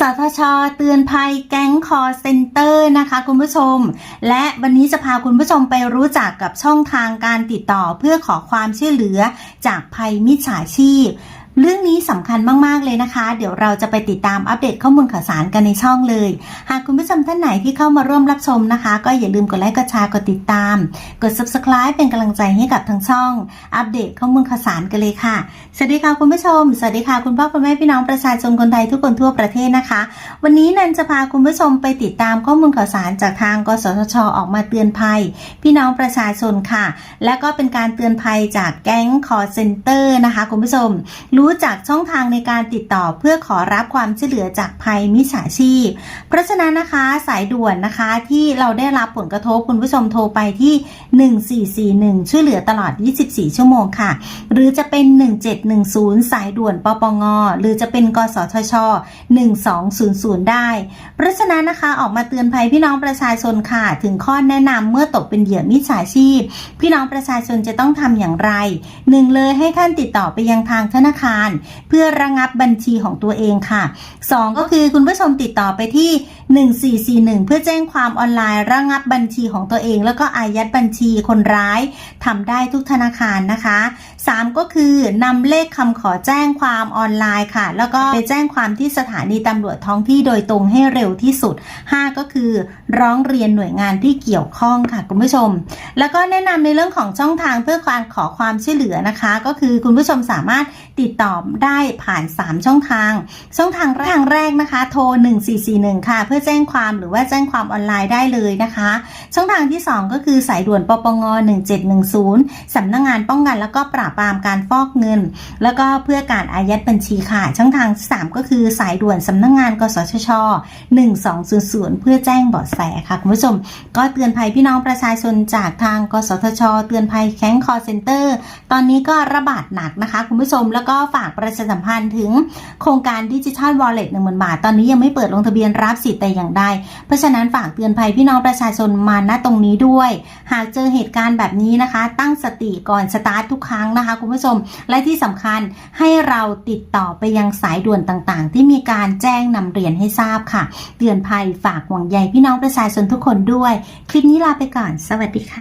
สทชเตือนภัยแก๊งคอเซ็นเตอร์นะคะคุณผู้ชม และวันนี้จะพาคุณผู้ชมไปรู้จักกับช่องทางการติดต่อเพื่อขอความช่วยเหลือจากภัยมิจฉาชีพ เรื่องนี้สำคัญมาก ๆ เลยนะคะ เดี๋ยวเราจะไปติดตามอัปเดตข้อมูลข่าวสารกันในช่องเลย หากคุณผู้ชมท่านไหนที่เข้ามาร่วมรับชมนะคะ ก็อย่าลืมกดไลค์ กดแชร์ กดติดตาม กด subscribe เป็นกำลังใจให้กับทางช่อง อัปเดตข้อมูลข่าวสารกันเลยค่ะ สวัสดีค่ะคุณผู้ชม สวัสดีค่ะคุณพ่อคุณแม่พี่น้องประชาชนคนไทยทุกคนทั่วประเทศนะคะ วันนี้นันจะพาคุณผู้ชมไปติดตามข้อมูลข่าวสารจากทาง กสทช ออกมาเตือนภัย พี่น้องประชาชนค่ะ และก็เป็นการเตือนภัยจากแก๊งคอเซ็นเตอร์นะคะ คุณผู้ชมรู้จักช่องทางในการติดต่อเพื่อขอรับความช่วยเหลือจากภัยมิจฉาชีพ เพราะฉะนั้นนะคะสายด่วนนะคะที่เราได้รับผลกระทบคุณผู้ชมโทรไปที่ 1441 ช่วยเหลือตลอด 24 ชั่วโมงค่ะ หรือจะเป็น 1710 สายด่วนปปง หรือจะเป็นกสทช 1200 ได้ เพราะฉะนั้นนะคะออกมาเตือนภัยพี่น้องประชาชนค่ะ ถึงข้อแนะนำเมื่อตกเป็นเหยื่อมิจฉาชีพ พี่น้องประชาชนจะต้องทำอย่างไรหนึ่งเลยให้ท่านติดต่อไปยังทางธนาคารเพื่อระงับบัญชีของตัวเองค่ะสองก็คือคุณผู้ชมติดต่อไปที่ 1441 เพื่อแจ้งความออนไลน์ระงับบัญชีของตัวเอง แล้วก็อายัดบัญชีคนร้ายทำได้ทุกธนาคารนะคะ 3 ก็คือนำเลขคำขอแจ้งความออนไลน์ค่ะ แล้วก็ไปแจ้งความที่สถานีตำรวจท้องที่โดยตรงให้เร็วที่สุด 5 ก็คือร้องเรียนหน่วยงานที่เกี่ยวข้องค่ะคุณผู้ชม แล้วก็แนะนำในเรื่องของช่องทางเพื่อการขอความช่วยเหลือนะคะ ก็คือคุณผู้ชมสามารถติดต่อได้ผ่าน 3 ช่องทาง ช่องทางแรกทางแรกนะคะ โทร 1441 ค่ะ เพื่อแจ้งความหรือว่าแจ้งความออนไลน์ได้เลยนะคะ ช่องทางที่ 2 ก็คือสายด่วนปปง1710สำนักงงานป้องกันแล้วก็ปราบปรามการฟอกเงิน แล้วก็เพื่อการอายัดบัญชีค่ะ ช่องทาง 3 ก็คือสายด่วนสำนักงงาน กสชช1200 เพื่อแจ้งเบาะแสค่ะคุณผู้ชม ก็เตือนภัยพี่น้องประชาชนจากทาง กสทช เตือนภัยแข้งคอเซ็นเตอร์ ตอนนี้ก็ระบาดหนักนะคะ คุณผู้ชม แล้วก็ฝากประชาสัมพันธ์ถึงโครงการดิจิทัลวอลเล็ตหนึ่งหมื่นบาท ตอนนี้ยังไม่เปิดลงทะเบียนรับสิทธิ์แต่อย่างใด เพราะฉะนั้นฝากเตือนภัยพี่น้องประชาชนมาณตรงนี้ด้วย หากเจอเหตุการณ์แบบนี้นะคะ ตั้งสติก่อนสตาร์ททุกครั้งนะคะคุณผู้ชม และที่สำคัญให้เราติดต่อไปยังสายด่วนต่างๆ ที่มีการแจ้งนำเรียนให้ทราบค่ะ เตือนภัยฝากห่วงใยพี่น้องประชาชนทุกคนด้วย คลิปนี้ลาไปก่อน สวัสดีค่ะ